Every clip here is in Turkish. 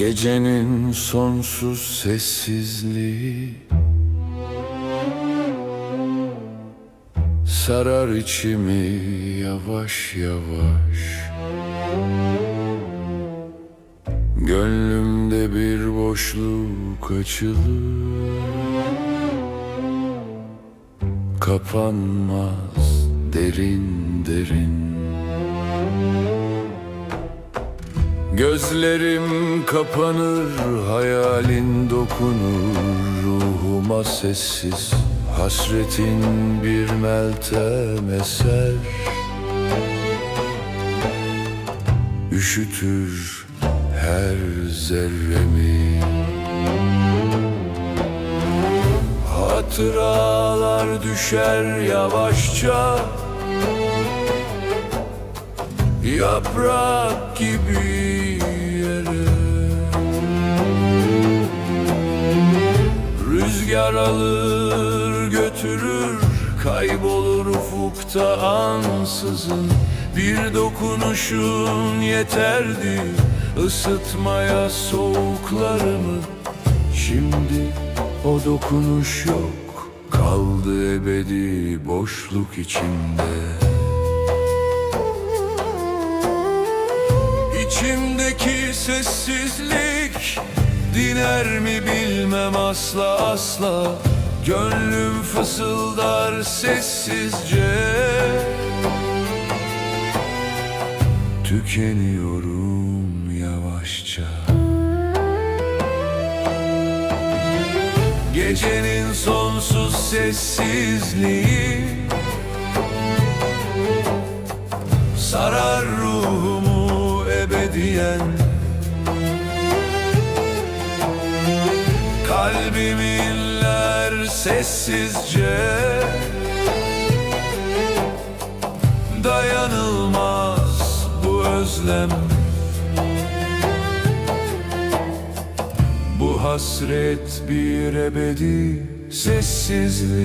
Gecenin sonsuz sessizliği. Sarar içimi yavaş yavaş. Gönlümde bir boşluk açılır. Kapanmaz derin derin Gözlerim kapanır, hayalin dokunur ruhuma sessiz. Hasretin bir meltem eser. Üşütür her zerremi. Hatıralar düşer yavaşça Yaprak gibi yere. Rüzgar alır götürür Kaybolur ufukta ansızın. Bir dokunuşun yeterdi ısıtmaya soğuklarımı. Şimdi o dokunuş yok Kaldı ebedi boşluk içinde İçimdeki sessizlik Diner mi bilmem asla asla. Gönlüm fısıldar sessizce. Tükeniyorum yavaşça. Gecenin sonsuz sessizliği ebediyen Kalbim inler sessizce Dayanılmaz bu özlem Bu hasret bir ebedi sessizlik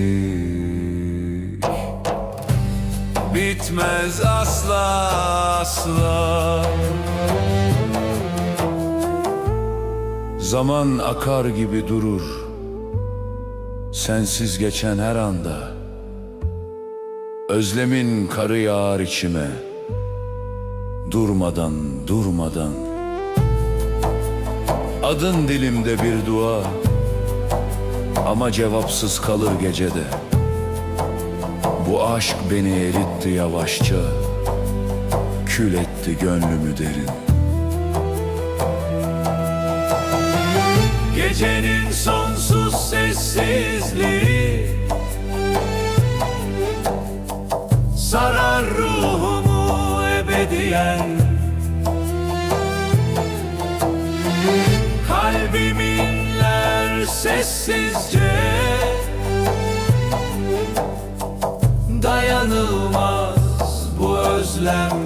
Bitmez asla asla Zaman akar gibi durur. Sensiz geçen her anda. Özlemin karı yağar içime. Durmadan durmadan. Adın dilimde bir dua. Ama cevapsız kalır gecede. Bu aşk beni eritti yavaşça. Kül etti gönlümü derin Gecenin sonsuz sessizliği. Sarar ruhumu ebediyen. Kalbim inler sessizce Dayanılmaz bu özlem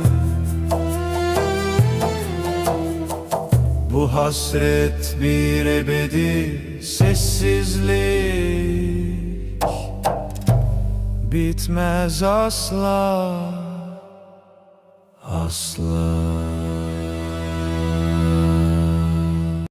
Bu hasret bir ebedi sessizlik. Bitmez asla Asla